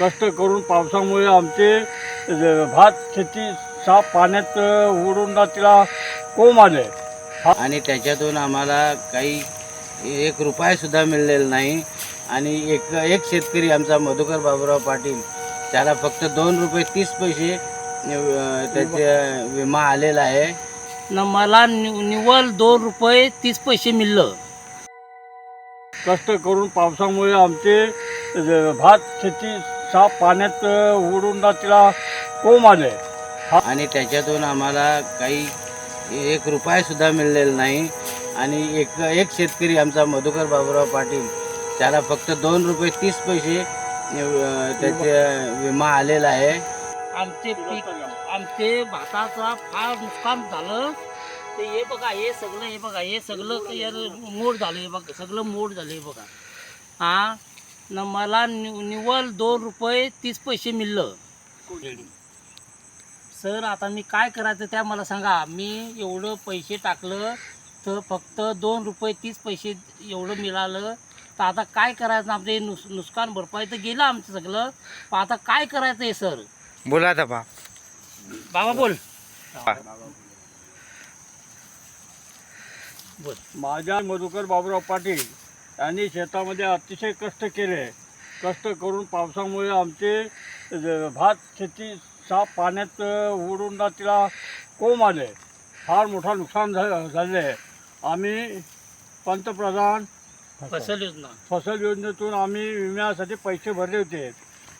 कष्ट करून पावसामुळे आमचे भात शेती साफ पाण्यात उडून तिला कोंब आले. आणि त्याच्यातून आम्हाला काही एक रुपयासुद्धा मिळलेला नाही. आणि एक एक शेतकरी आमचा मधुकर बाबूराव पाटील त्याला फक्त दोन रुपये तीस पैसे त्याचे विमा आलेला आहे. न मला नि- निव्वळ दोन रुपये तीस पैसे मिळलं. कष्ट करून पावसामुळे आमचे भात शेती साफ पाण्यात उडून तिला कोंब आले. आणि त्याच्यातून आम्हाला काही एक रुपयासुद्धा मिळलेला नाही. आणि एक एक शेतकरी आमचा मधुकर बाबूराव पाटील त्याला फक्त दोन रुपये तीस पैसे त्याचे विमा आलेला आहे. आमचे पीक आमचे भाताचा फार नुकसान झालं. ते हे बघा हे सगळं हे बघा हे सगळं मोड झालं हे बघा सगळं मोड झालं हे बघा. हा? न मला नि- निव्वळ दोन रुपये तीस पैसे मिळलं. सर आता मी काय करायचं त्या मला सांगा. मी एवढं पैसे टाकलं तर फक्त दोन रुपये तीस पैसे एवढं मिळालं. तर आता काय करायचं? आमचं हे नुस नुकसान भरपाई तर गेलं आमचं सगळं. पण आता काय करायचं आहे सर? बोला आता बा. बाबा बोल. बोल. माझ्या मधुकर बाबूराव पाटील यांनी शेतामध्ये अतिशय कष्ट केले. कष्ट करून पावसामुळे आमचे भात शेती साफ पाण्यात उडून तिला कोंब आले. फार मोठा नुकसान झा झाले. आम्ही पंतप्रधान फसल योजना. फसल योजनेतून आम्ही विम्यासाठी पैसे भरले होते.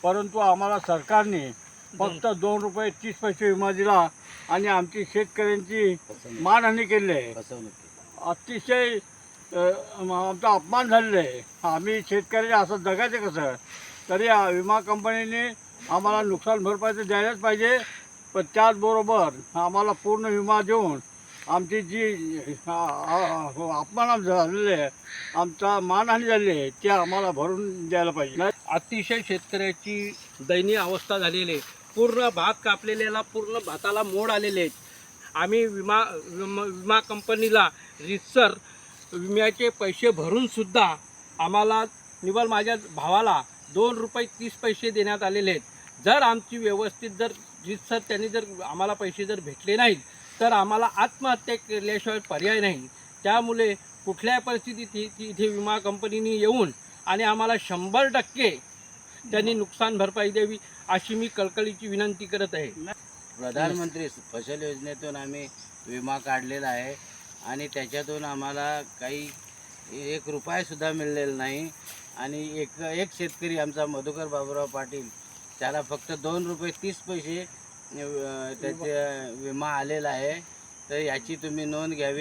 परंतु आम्हाला सरकारने फक्त दोन रुपये तीस पैसे विमा दिला आणि आमची शेतकऱ्यांची मानहानी केली. आहे अतिशय आमचा अपमान झालेला आहे. आम्ही शेतकरी असं जगायचं कसं? तरी विमा कंपनीने आम्हाला नुकसान भरपाई तर द्यायलाच पाहिजे. पण त्याचबरोबर आम्हाला पूर्ण विमा देऊन आमची जी अपमान झालेले आहे आमचा मानहानी झालेली आहे ते आम्हाला भरून द्यायला पाहिजे. अतिशय शेतकऱ्याची दयनीय अवस्था झालेली आहे. पूर्ण भात कापलेल्याला पूर्ण भाताला मोड आलेले आहेत. आम्ही विमा विमा विमा कंपनीला रितसर विम्याचे पैसे भरूनसुद्धा आम्हाला निवळ माझ्या भावाला दोन रुपये तीस पैसे देण्यात आलेले आहेत. जर आमची व्यवस्थित जर रितसर त्यांनी जर आम्हाला पैसे जर भेटले नाहीत तर आम्हाला आत्महत्या केल्याशिवाय पर्याय नाही. त्यामुळे कुठल्याही परिस्थितीत इथे विमा कंपनीने येऊन आणि आम्हाला शंभर टक्के त्यांनी नुकसान भरपाई द्यावी अशी मी कळकळीची विनंती करत आहे. प्रधानमंत्री फसल योजनेतून आम्ही विमा काढलेला आहे. आणि त्याच्यातून आम्हाला काही एक रुपयासुद्धा मिळलेला नाही. आणि एक एक शेतकरी आमचा मधुकर बाबूराव पाटील त्याला फक्त दोन रुपये तीस पैसे त्याचे विमा आलेला आहे. तर याची तुम्ही नोंद घ्यावी.